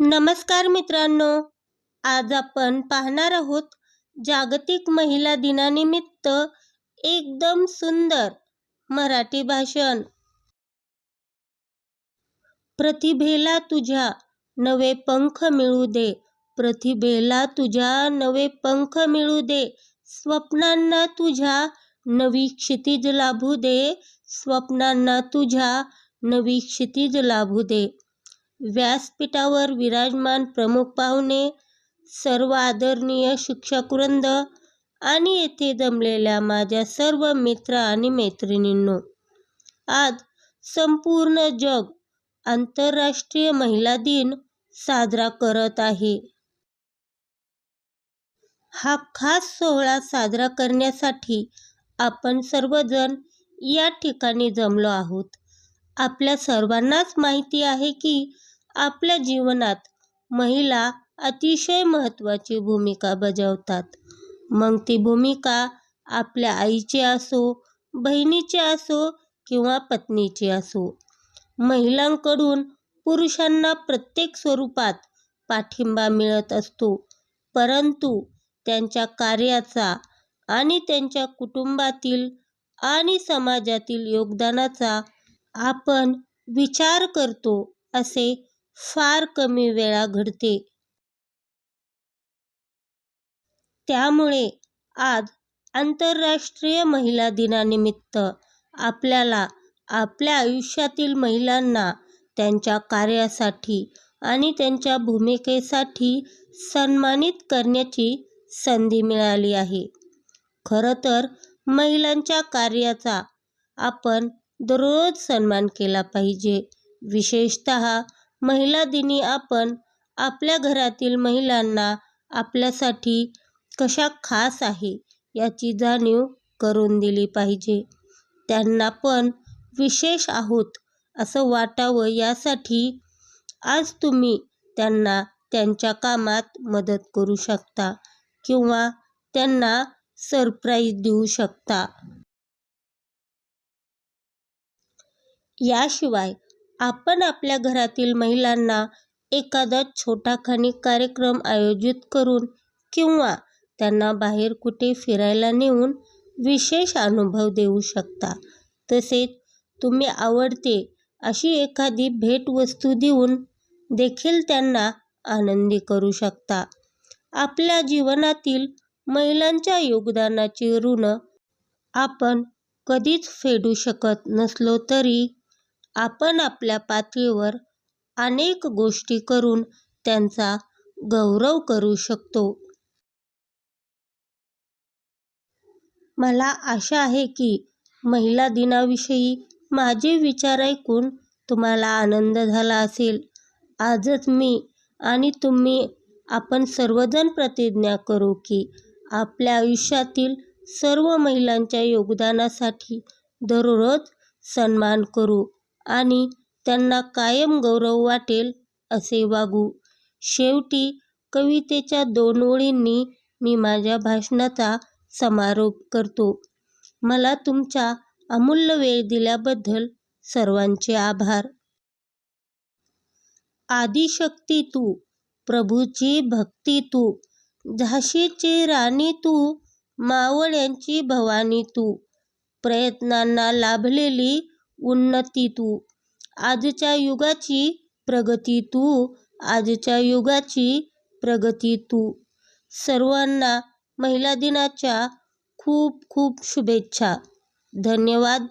नमस्कार मित्रांनो आज आपण पाहणार आहोत जागतिक महिला दिनानिमित्त एकदम सुंदर मराठी भाषण. प्रतिभेला तुझ्या नवे पंख मिळू दे. प्रतिभेला तुझ्या नवे पंख मिळू दे. स्वप्नांना तुझ्या नवी क्षितिज लाभू दे. स्वप्नांना तुझ्या नवी क्षितिज लाभू दे. व्यासपीठावर विराजमान प्रमुख पाहुणे सर्व आदरणीय शिक्षकवृंद आणि येथे जमलेल्या माझ्या सर्व मित्र आणि मैत्रिणींनो आज संपूर्ण जग आंतरराष्ट्रीय महिला दिन साजरा करत आहे. हा खास सोहळा साजरा करण्यासाठी आपण सर्वजण या ठिकाणी जमलो आहोत. आपल्या सर्वांनाच माहिती आहे की आपल्या जीवनात महिला अतिशय महत्त्वाची भूमिका बजावतात. मग ती भूमिका आपल्या आईची असो बहिणीची असो किंवा पत्नीची असो. महिलांकडून पुरुषांना प्रत्येक स्वरूपात पाठिंबा मिळत असतो परंतु त्यांच्या कार्याचा आणि त्यांच्या कुटुंबातील आणि समाजातील योगदानाचा आपण विचार करतो असे फार कमी वेळा घडते. त्यामुळे आज आंतरराष्ट्रीय महिला दिनानिमित्त आपल्याला आपल्या आयुष्यातील महिलांना त्यांच्या कार्यासाठी आणि त्यांच्या भूमिकेसाठी सन्मानित करण्याची संधी मिळाली आहे. खरं तर महिलांच्या कार्याचा आपण दररोज सन्मान केला पाहिजे. विशेषत महिला दिनी आपण आपल्या घरातील महिलांना आपल्यासाठी कशा खास आहे याची जाणीव करून दिली पाहिजे. त्यांना पण विशेष आहोत असं वाटावं यासाठी आज तुम्ही त्यांना त्यांच्या कामात मदत करू शकता किंवा त्यांना सरप्राईज देऊ शकता. याशिवाय आपण आपल्या घरातील महिलांना एखादा छोटा खाणी कार्यक्रम आयोजित करून किंवा त्यांना बाहेर कुठे फिरायला नेऊन विशेष अनुभव देऊ शकता. तसेच तुम्ही आवडते अशी एखादी भेटवस्तू देऊन देखील त्यांना आनंदी करू शकता. आपल्या जीवनातील महिलांच्या योगदानाची ऋण आपण कधीच फेडू शकत नसलो तरी आपण आपल्या पातळीवर अनेक गोष्टी करून त्यांचा गौरव करू शकतो. मला आशा आहे की महिला दिनाविषयी माझे विचार ऐकून तुम्हाला आनंद झाला असेल. आजच मी आणि तुम्ही आपण सर्वजण प्रतिज्ञा करू की आपल्या आयुष्यातील सर्व महिलांच्या योगदानासाठी दररोज सन्मान करू. आणि त्यांना कायम गौरव वाटेल असे वागू. शेवटी कवितेच्या दोन ओळींनी मी माझ्या भाषणाचा समारोप करतो. मला तुमचा अमूल्य वेळ दिल्याबद्दल सर्वांचे आभार. आदिशक्ती तू प्रभूची भक्ती तू झाशीची राणी तू मावळ्यांची भवानी तू प्रयत्नांना लाभलेली उन्नती तू. आजच्या युगाची प्रगती तू. आजच्या युगाची प्रगती तू. सर्वांना महिला दिनाच्या खूप खूप शुभेच्छा. धन्यवाद.